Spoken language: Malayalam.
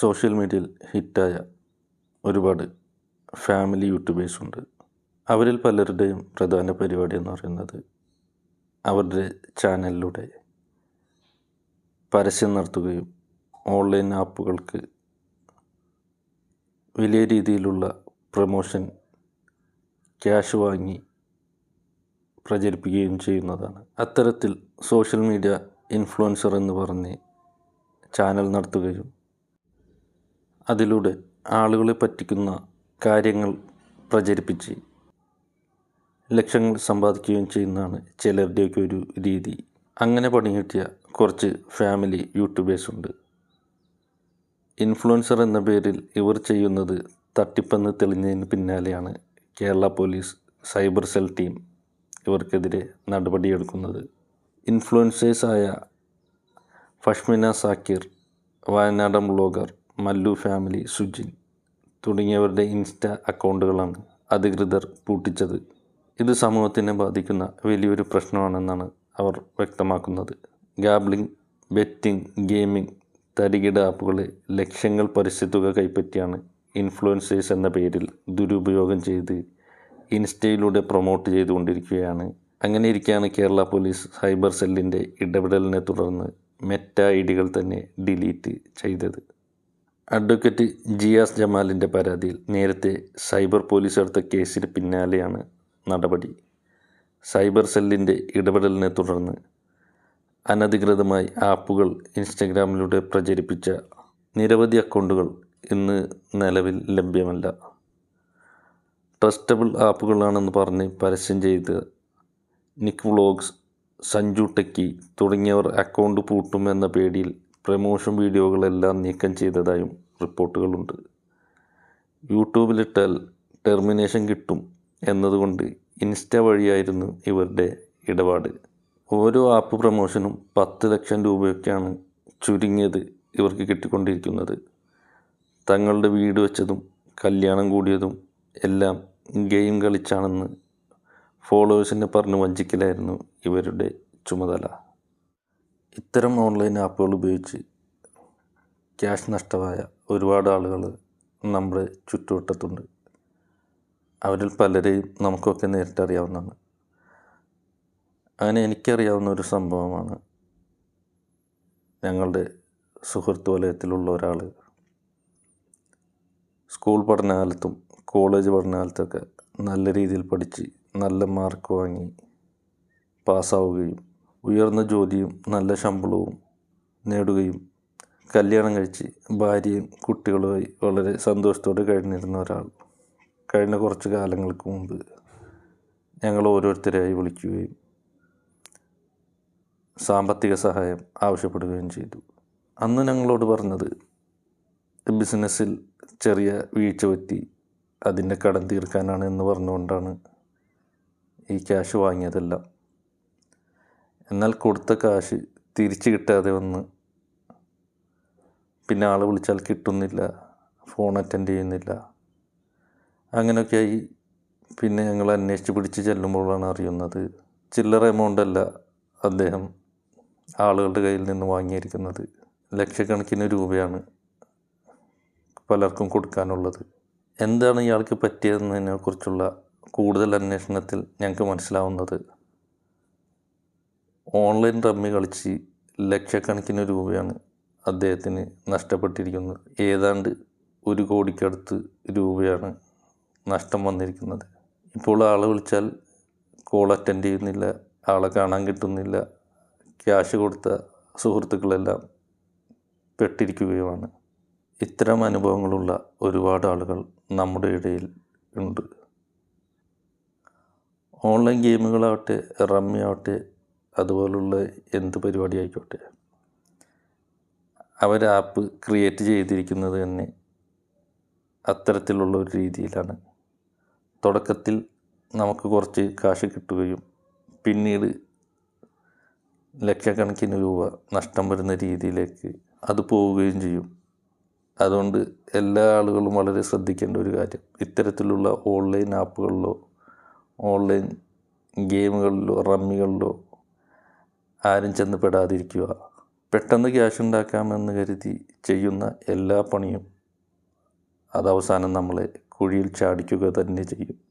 സോഷ്യൽ മീഡിയയിൽ ഹിറ്റായ ഒരുപാട് ഫാമിലി യൂട്യൂബേഴ്സ് ഉണ്ട് അവരിൽ പലരുടെയും പ്രധാന പരിപാടി എന്ന് പറയുന്നത് അവരുടെ ചാനലിലൂടെ പരസ്യം നടത്തുകയും ഓൺലൈൻ ആപ്പുകൾക്ക് വലിയ രീതിയിലുള്ള പ്രമോഷൻ ക്യാഷ് വാങ്ങി പ്രചരിപ്പിക്കുകയും ചെയ്യുന്നതാണ്. അത്തരത്തിൽ സോഷ്യൽ മീഡിയ ഇൻഫ്ലുവൻസർ എന്ന് പറഞ്ഞ് ചാനൽ നടത്തുകയും അതിലൂടെ ആളുകളെ പറ്റിക്കുന്ന കാര്യങ്ങൾ പ്രചരിപ്പിച്ച് ലക്ഷങ്ങൾ സമ്പാദിക്കുകയും ചെയ്യുന്നതാണ് ചിലരുടെയൊക്കെ ഒരു രീതി. അങ്ങനെ പണി കിട്ടിയ കുറച്ച് ഫാമിലി യൂട്യൂബേഴ്സ് ഉണ്ട് ഇൻഫ്ലുവൻസർ എന്ന പേരിൽ ഇവർ ചെയ്യുന്നത് തട്ടിപ്പെന്ന് തെളിഞ്ഞതിന് പിന്നാലെയാണ് Kerala police cyber cell team ഇവർക്കെതിരെ നടപടിയെടുക്കുന്നത്. ഇൻഫ്ലുവൻസേഴ്സായ ഫഷ്മിന സാക്കിർ വയനാടൻ ബ്ലോഗർ മല്ലു ഫാമിലി സുജിൻ തുടങ്ങിയവരുടെ ഇൻസ്റ്റ അക്കൗണ്ടുകളാണ് അധികൃതർ പൂട്ടിച്ചത്. ഇത് സമൂഹത്തിനെ ബാധിക്കുന്ന വലിയൊരു പ്രശ്നമാണെന്നാണ് അവർ വ്യക്തമാക്കുന്നത്. ഗാബ്ലിംഗ് ബെറ്റിംഗ് ഗെയിമിംഗ് തരികിട ആപ്പുകളെ ലക്ഷങ്ങൾ പരസ്യത്തുക കൈപ്പറ്റിയാണ് ഇൻഫ്ലുവൻസേഴ്സ് എന്ന പേരിൽ ദുരുപയോഗം ചെയ്ത് ഇൻസ്റ്റയിലൂടെ പ്രൊമോട്ട് ചെയ്തുകൊണ്ടിരിക്കുകയാണ്. അങ്ങനെ ഇരിക്കുകയാണ് കേരള പോലീസ് സൈബർ സെല്ലിന്റെ ഇടപെടലിനെ തുടർന്ന് മെറ്റ ഐ ഡികൾ തന്നെ ഡിലീറ്റ് ചെയ്തത്. അഡ്വക്കേറ്റ് ജിയാസ് ജമാലിന്റെ പരാതിയിൽ നേരത്തെ സൈബർ പോലീസ് എടുത്ത കേസിന് പിന്നാലെയാണ് നടപടി. സൈബർ സെല്ലിന്റെ ഇടപെടലിനെ തുടർന്ന് അനധികൃതമായി ആപ്പുകൾ ഇൻസ്റ്റഗ്രാമിലൂടെ പ്രചരിപ്പിച്ച നിരവധി അക്കൗണ്ടുകൾ ഇന്ന് നിലവിൽ ലഭ്യമല്ല. ട്രസ്റ്റബിൾ ആപ്പുകളാണെന്ന് പറഞ്ഞ് പരസ്യം ചെയ്ത് നിക് വ്ളോഗ്സ് സഞ്ജു ടെക്കി തുടങ്ങിയവർ അക്കൗണ്ട് പൂട്ടുമെന്ന പേടിയിൽ പ്രമോഷൻ വീഡിയോകളെല്ലാം നീക്കം ചെയ്തതായും റിപ്പോർട്ടുകളുണ്ട്. യൂട്യൂബിലിട്ടാൽ ടെർമിനേഷൻ കിട്ടും എന്നതുകൊണ്ട് ഇൻസ്റ്റ വഴിയായിരുന്നു ഇവരുടെ ഇടപാട്. ഓരോ ആപ്പ് പ്രമോഷനും പത്ത് ലക്ഷം രൂപയൊക്കെയാണ് ചുരുങ്ങിയത് ഇവർക്ക് കിട്ടിക്കൊണ്ടിരിക്കുന്നത്. തങ്ങളുടെ വീട് വെച്ചതും കല്യാണം കൂടിയതും എല്ലാം ഗെയിം കളിച്ചാണെന്ന് ഫോളോവേഴ്സിനെ പറഞ്ഞു വഞ്ചിക്കലായിരുന്നു ഇവരുടെ ചുമതല. ഇത്തരം ഓൺലൈൻ ആപ്പുകൾ ഉപയോഗിച്ച് ക്യാഷ് നഷ്ടമായ ഒരുപാട് ആളുകൾ നമ്മുടെ ചുറ്റുവട്ടത്തുണ്ട്. അവരിൽ പലരെയും നമുക്കൊക്കെ നേരിട്ട് അറിയാവുന്നതാണ്. അങ്ങനെ എനിക്കറിയാവുന്ന ഒരു സംഭവമാണ് ഞങ്ങളുടെ സുഹൃത്ത് വലയത്തിലുള്ള ഒരാൾ സ്കൂൾ പഠനകാലത്തും കോളേജ് പഠനകാലത്തൊക്കെ നല്ല രീതിയിൽ പഠിച്ച് നല്ല മാർക്ക് വാങ്ങി പാസ്സാവുകയും ഉയർന്ന ജോലിയും നല്ല ശമ്പളവും നേടുകയും കല്യാണം കഴിച്ച് ഭാര്യയും കുട്ടികളുമായി വളരെ സന്തോഷത്തോടെ കഴിഞ്ഞിരുന്ന ഒരാൾ. കഴിഞ്ഞ കുറച്ച് കാലങ്ങൾക്ക് മുമ്പ് ഞങ്ങൾ ഓരോരുത്തരായി വിളിക്കുകയും സാമ്പത്തിക സഹായം ആവശ്യപ്പെടുകയും ചെയ്തു. അന്ന് ഞങ്ങളോട് പറഞ്ഞത് ബിസിനസ്സിൽ ചെറിയ വീഴ്ച പറ്റി അതിന്റെ കടം തീർക്കാനാണ് എന്ന് പറഞ്ഞുകൊണ്ടാണ് ഈ ക്യാഷ് വാങ്ങിയതെല്ലാം. എന്നാൽ കൊടുത്ത കാശ് തിരിച്ചു കിട്ടാതെ വന്ന് പിന്നെ ആൾ വിളിച്ചാൽ കിട്ടുന്നില്ല ഫോൺ അറ്റൻഡ് ചെയ്യുന്നില്ല. അങ്ങനെയൊക്കെയായി പിന്നെ ഞങ്ങൾ അന്വേഷിച്ച് പിടിച്ച് ചെല്ലുമ്പോഴാണ് അറിയുന്നത് ചില്ലറ എമൗണ്ട് അല്ല അദ്ദേഹം ആളുകളുടെ കയ്യിൽ നിന്ന് വാങ്ങിയിരിക്കുന്നത്. ലക്ഷക്കണക്കിന് രൂപയാണ് പലർക്കും കൊടുക്കാനുള്ളത്. എന്താണ് ഇയാൾക്ക് പറ്റിയതെന്നതിനെക്കുറിച്ചുള്ള കൂടുതൽ അന്വേഷണത്തിൽ ഞങ്ങൾക്ക് മനസ്സിലാവുന്നത്. ഓൺലൈൻ റമ്മി കളിച്ച് ലക്ഷക്കണക്കിന് രൂപയാണ് അദ്ദേഹത്തിന് നഷ്ടപ്പെട്ടിരിക്കുന്നത്. ഏതാണ്ട് ഒരു കോടിക്കടുത്ത് രൂപയാണ് നഷ്ടം വന്നിരിക്കുന്നത്. ഇപ്പോൾ ആളെ വിളിച്ചാൽ കോൾ അറ്റൻഡ് ചെയ്യുന്നില്ല ആളെ കാണാൻ കിട്ടുന്നില്ല ക്യാഷ് കൊടുത്ത സുഹൃത്തുക്കളെല്ലാം പെട്ടിരിക്കുകയുമാണ്. ഇത്തരം അനുഭവങ്ങളുള്ള ഒരുപാട് ആളുകൾ നമ്മുടെ ഇടയിൽ ഉണ്ട്. ഓൺലൈൻ ഗെയിമുകളാവട്ടെ റമ്മി ആവട്ടെ അതുപോലുള്ള എന്ത് പരിപാടി ആയിക്കോട്ടെ. അവർ ആപ്പ് ക്രിയേറ്റ് ചെയ്തിരിക്കുന്നത് തന്നെ അത്തരത്തിലുള്ള ഒരു രീതിയിലാണ്. തുടക്കത്തിൽ നമുക്ക് കുറച്ച് കാശ് കിട്ടുകയും പിന്നീട് ലക്ഷക്കണക്കിന് രൂപ നഷ്ടം വരുന്ന രീതിയിലേക്ക് അത് പോവുകയും ചെയ്യും. അതുകൊണ്ട് എല്ലാ ആളുകളും വളരെ ശ്രദ്ധിക്കേണ്ട ഒരു കാര്യം. ഇത്തരത്തിലുള്ള ഓൺലൈൻ ആപ്പുകളിലോ ഓൺലൈൻ ഗെയിമുകളിലോ റമ്മികളിലോ ആരും ചെന്ന് പെടാതിരിക്കുക. പെട്ടെന്ന് ക്യാഷ് ഉണ്ടാക്കാമെന്ന് കരുതി ചെയ്യുന്ന എല്ലാ പണിയും അതവസാനം നമ്മളെ കുഴിയിൽ ചാടിക്കുക തന്നെ ചെയ്യും.